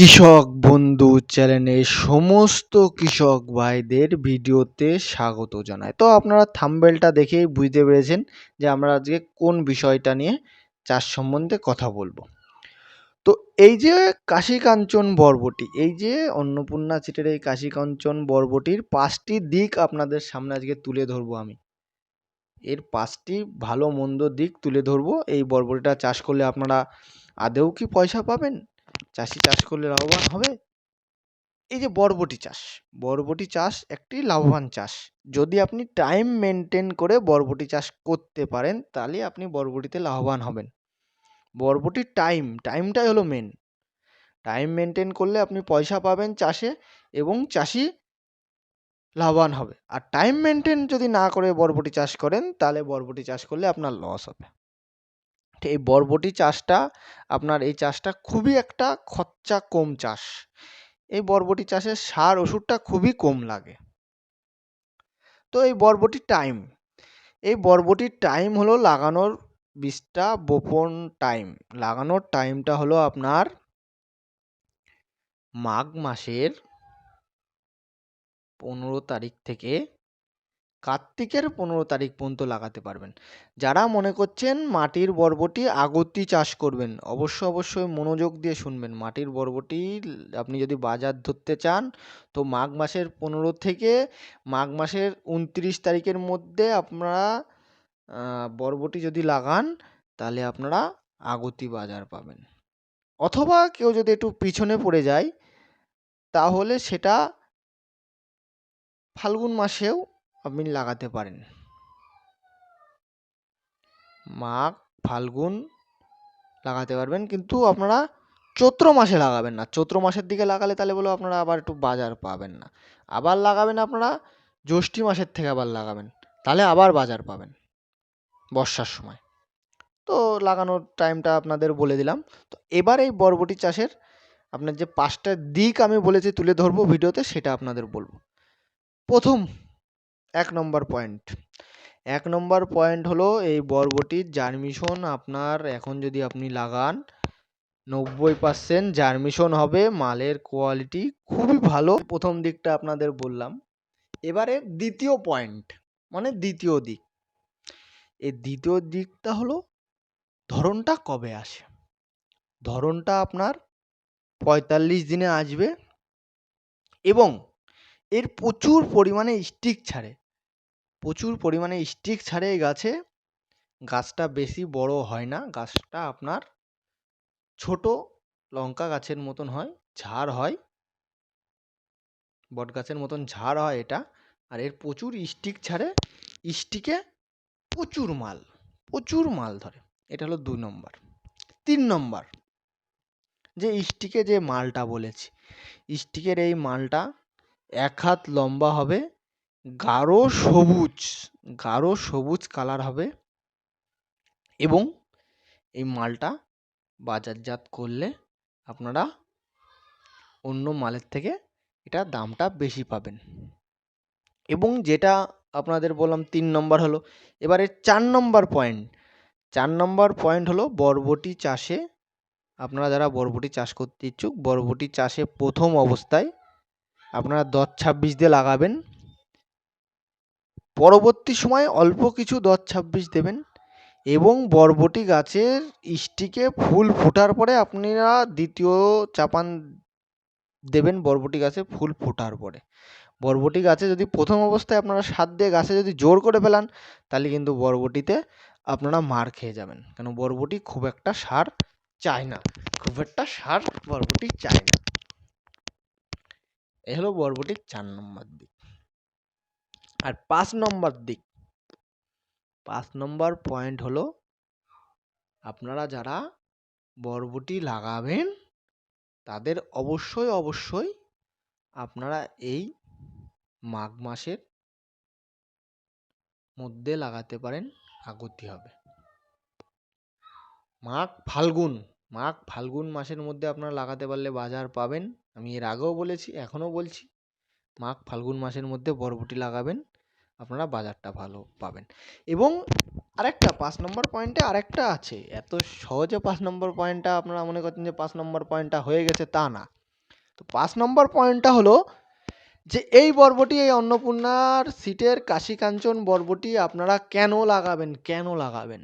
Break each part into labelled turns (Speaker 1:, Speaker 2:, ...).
Speaker 1: কৃষক বন্ধু চ্যানেলে সমস্ত কৃষক ভাইদের ভিডিওতে স্বাগত জানাই। তো আপনারা থাম্বেলটা দেখেই বুঝতে পেরেছেন যে আমরা আজকে কোন বিষয়টা নিয়ে চাষ সম্বন্ধে কথা বলব। তো এই যে কাশী কাঞ্চন বরবটি, এই যে অন্নপূর্ণা চিটের এই কাশী কাঞ্চন বরবটির পাঁচটি দিক আপনাদের সামনে আজকে তুলে ধরবো আমি। এর পাঁচটি ভালো মন্দ দিক তুলে ধরবো। এই বরবটিটা চাষ করলে আপনারা আদেও কি পয়সা পাবেন? চাষি চাষ করলে লাভবান হবে। এই যে বরবটি চাষ বরবটি চাষ একটি লাভবান চাষ। যদি আপনি টাইম মেনটেন করে বরবটি চাষ করতে পারেন, তাহলে আপনি বরবটিতে লাভবান হবেন। বরবটির টাইম টাইমটাই হলো মেন টাইম মেনটেন করলে আপনি পয়সা পাবেন চাষে এবং চাষি লাভবান হবে। আর টাইম মেনটেন যদি না করে বরবটি চাষ করেন, তাহলে বরবটি চাষ করলে আপনার লস হবে। এই বরবটি চাষটা, আপনার এই চাষটা খুবই একটা খরচা কম চাষ। এই বরবটি চাষের সার ওষুধটা খুবই কম লাগে। তো এই বরবটির টাইম, এই বরবটির টাইম হলো লাগানোর বীজটা বপন টাইম। লাগানোর টাইমটা হলো আপনার মাঘ মাসের পনেরো তারিখ থেকে কার্তিকের পনেরো তারিখ পর্যন্ত লাগাতে পারবেন। যারা মনে করছেন মাটির বরবটি আগতি চাষ করবেন, অবশ্য অবশ্যই মনোযোগ দিয়ে শুনবেন। মাটির বরবটি আপনি যদি বাজার ধরতে চান, তো মাঘ মাসের পনেরো থেকে মাঘ মাসের উনত্রিশ তারিখের মধ্যে আপনারা বরবটি যদি লাগান, তাহলে আপনারা আগতি বাজার পাবেন। অথবা কেউ যদি একটু পিছনে পড়ে যায়, তাহলে সেটা ফাল্গুন মাসেও আপনি লাগাতে পারেন। মাঘ, ফাল্গুন লাগাতে পারবেন, কিন্তু আপনারা চৈত্র মাসে লাগাবেন না। চৈত্র মাসের দিকে লাগালে তাহলে বলো আপনারা আবার একটু বাজার পাবেন না। আবার লাগাবেন আপনারা, জ্যৈষ্ঠী মাসের থেকে আবার লাগাবেন, তাহলে আবার বাজার পাবেন বর্ষার সময়। তো লাগানোর টাইমটা আপনাদের বলে দিলাম। তো এবার এই বরবটি চাষের আপনার যে পাঁচটা দিক আমি বলেছি তুলে ধরবো ভিডিওতে, সেটা আপনাদের বলব। প্রথম এক নম্বর পয়েন্ট এক নম্বর পয়েন্ট হলো এই বরবটির জার্মিশন আপনার এখন যদি আপনি লাগান, নব্বই পার্সেন্ট জার্মিশন হবে, মালের কোয়ালিটি খুবই ভালো। প্রথম দিকটা আপনাদের বললাম। এবারে দ্বিতীয় পয়েন্ট মানে দ্বিতীয় দিক। এই দ্বিতীয় দিকটা হলো ধরনটা কবে আসে? ধরনটা আপনার পঁয়তাল্লিশ দিনে আসবে এবং এর প্রচুর পরিমাণে স্টিক ছাড়ে। প্রচুর পরিমাণে স্টিক ছাড়ে এই গাছে। গাছটা বেশি বড় হয় না, গাছটা আপনার ছোট লঙ্কা গাছের মতন হয়, ঝাড় হয়। বট গাছের মতন ঝাড় হয় এটা। আর এর প্রচুর স্টিক ছাড়ে স্টিকে প্রচুর মাল প্রচুর মাল ধরে। এটা হলো দুই নম্বর। তিন নম্বর, যে স্টিকে যে মালটা বলেছি স্টিকের এই মালটা এক হাত লম্বা হবে গাঢ় সবুজ গাঢ় সবুজ কালার হবে এবং এই মালটা বাজারজাত করলে আপনারা অন্য মালের থেকে এটা দামটা বেশি পাবেন। এবং যেটা আপনাদের বললাম তিন নম্বর হলো, এবারে চার নম্বর পয়েন্ট চার নম্বর পয়েন্ট হলো বরবটি চাষে আপনারা যারা বরবটি চাষ করতে ইচ্ছুক, বরবটি চাষে প্রথম অবস্থায় আপনারা দশ ছাব্বিশ দিয়ে লাগাবেন। পরবর্তী সময়ে অল্প কিছু দশ ছাব্বিশ দেবেন এবং বরবটি গাছের স্টিকে ফুল ফোটার পরে আপনারা দ্বিতীয় চাপান দেবেন বরবটি গাছে ফুল ফোটার পরে। বরবটি গাছে যদি প্রথম অবস্থায় আপনারা সার দিয়ে গাছে যদি জোর করে ফেলান, তাহলে কিন্তু বরবটিতে আপনারা মার খেয়ে যাবেন। কেন বরবটি খুব একটা সার চায় না। খুব একটা সার বরবটি চায় না। এ হলো বরবটির চার নম্বর দিক। আর পাঁচ নম্বর দিক। পাঁচ নম্বর পয়েন্ট হলো, আপনারা যারা বরবটি লাগাবেন, তাদের অবশ্যই অবশ্যই আপনারা এই মাঘ মাসের মধ্যে লাগাতে পারেন, আগতি হবে। মাঘ ফাল্গুন মাঘ ফাল্গুন মাসের মধ্যে আপনারা লাগাতে পারলে বাজার পাবেন। আমি এর আগেও বলেছি, এখনও বলছি, মাঘ ফাল্গুন মাসের মধ্যে বরবটি লাগাবেন। আপনারা বাজারটা ভালো পাবেন। এবং আরেকটা পাঁচ নম্বর পয়েন্টে আরেকটা আছে। এত সহজে পাঁচ নম্বর পয়েন্টটা আপনারা মনে করছেন যে পাঁচ নম্বর পয়েন্টটা হয়ে গেছে, তা না। তো পাঁচ নম্বর পয়েন্টটা হলো যে এই বরবটি, এই অন্নপূর্ণার সিটের কাশি কাঞ্চন বরবটি আপনারা কেন লাগাবেন কেন লাগাবেন?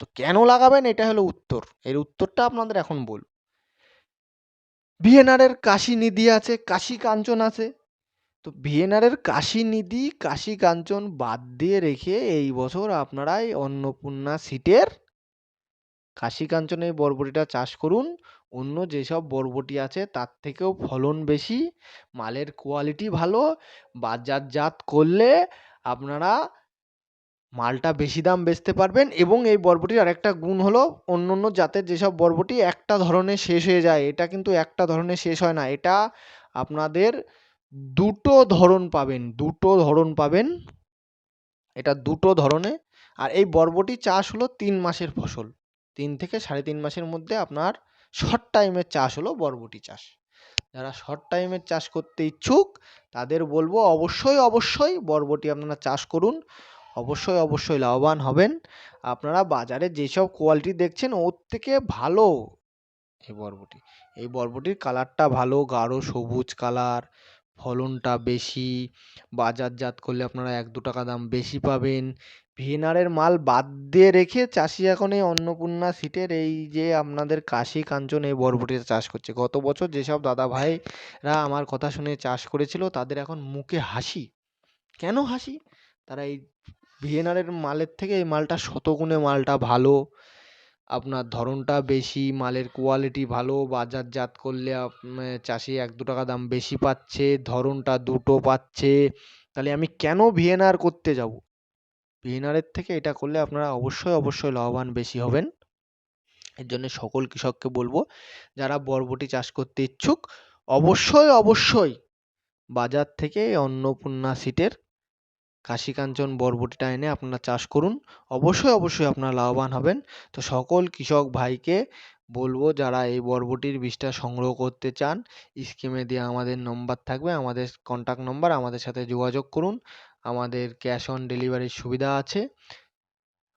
Speaker 1: তো কেন লাগাবেন, এটা হলো উত্তর। এর উত্তরটা আপনাদের এখন বল ভিএনআরের কাশি নিধি আছে কাশি কাঞ্চন আছে তো ভিএনআরের কাশি নিধি কাশি কাঞ্চন বাদ দিয়ে রেখে এই বছর আপনারা এই অন্নপূর্ণা সিটের কাশি কাঞ্চন এই বরবটিটা চাষ করুন। অন্য যেসব বরবটি আছে তার থেকেও ফলন বেশি, মালের কোয়ালিটি ভালো, বাজারজাত করলে আপনারা মালটা বেশি দাম বেচতে পারবেন এবং এই বরবটির আরেকটা গুণ হলো অন্য অন্য জাতের যেসব বরবটি একটা ধরনের শেষ হয়ে যায়, এটা কিন্তু একটা ধরনের শেষ হয় না, এটা আপনাদের দুটো ধরন পাবেন, দুটো ধরন পাবেন। এটা দুটো ধরনে। আর এই বরবটি চাষ হলো তিন মাসের ফসল। তিন থেকে সাড়ে তিন মাসের মধ্যে আপনার শর্ট টাইমের চাষ হলো বরবটি চাষ। যারা শর্ট টাইমের চাষ করতে ইচ্ছুক, তাদের বলব অবশ্যই অবশ্যই বরবটি আপনারা চাষ করুন। অবশ্যই অবশ্যই লাভবান হবেন। আপনারা বাজারে যেসব কোয়ালিটি দেখছেন, ওর থেকে ভালো এই বরবটি। এই বরবটির কালারটা ভালো, গাঢ় সবুজ কালার ফলনটা বেশি, বাজারজাত করলে আপনারা এক দু টাকা দাম বেশি পাবেন। ভিএনআরের মাল বাদ দিয়ে রেখে চাষি এখন এই অন্নপূর্ণা সিটের এই যে আপনাদের কাশি কাঞ্চন এই বরবটিটা চাষ করছে। গত বছর যেসব দাদা ভাইরা আমার কথা শুনে চাষ করেছিল, তাদের এখন মুখে হাসি। কেন হাসি? তারা এই ভিএনআরের মালের থেকে এই মালটা শতগুণে মালটা ভালো। আপনার ধরনটা বেশি, মালের কোয়ালিটি ভালো, বাজারজাত করলে চাষি এক দু টাকা দাম বেশি পাচ্ছে, ধরনটা দুটো পাচ্ছে। তাহলে আমি কেন ভিএনআর করতে যাব? ভিএনআরের থেকে এটা করলে আপনারা অবশ্যই অবশ্যই লাভবান বেশি হবেন। এর জন্য সকল কৃষককে বলব, যারা বরবটি চাষ করতে ইচ্ছুক, অবশ্যই অবশ্যই বাজার থেকে অন্নপূর্ণা সিটের কাশিকাঞ্চন বরবটিটা এনে আপনারা চাষ করুন। অবশ্যই অবশ্যই আপনারা লাভবান হবেন। তো সকল কৃষক ভাইকে বলব, যারা এই বরবটির বীজটা সংগ্রহ করতে চান স্কিমে দেওয়া আমাদের নম্বর থাকবে, আমাদের কন্ট্যাক্ট নম্বর আমাদের সাথে যোগাযোগ করুন। আমাদের ক্যাশ অন ডেলিভারির সুবিধা আছে।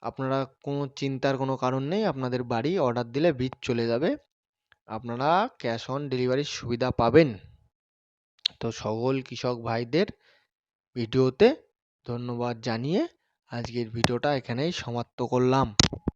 Speaker 1: আপনারা কোনো চিন্তার কোনো কারণ নেই, আপনাদের বাড়ি অর্ডার দিলে বীজ চলে যাবে। আপনারা ক্যাশ অন ডেলিভারির সুবিধা পাবেন। তো সকল কৃষক ভাইদের ভিডিওতে ধন্যবাদ জানিয়ে আজকের ভিডিওটা এখানেই সমাপ্ত করলাম।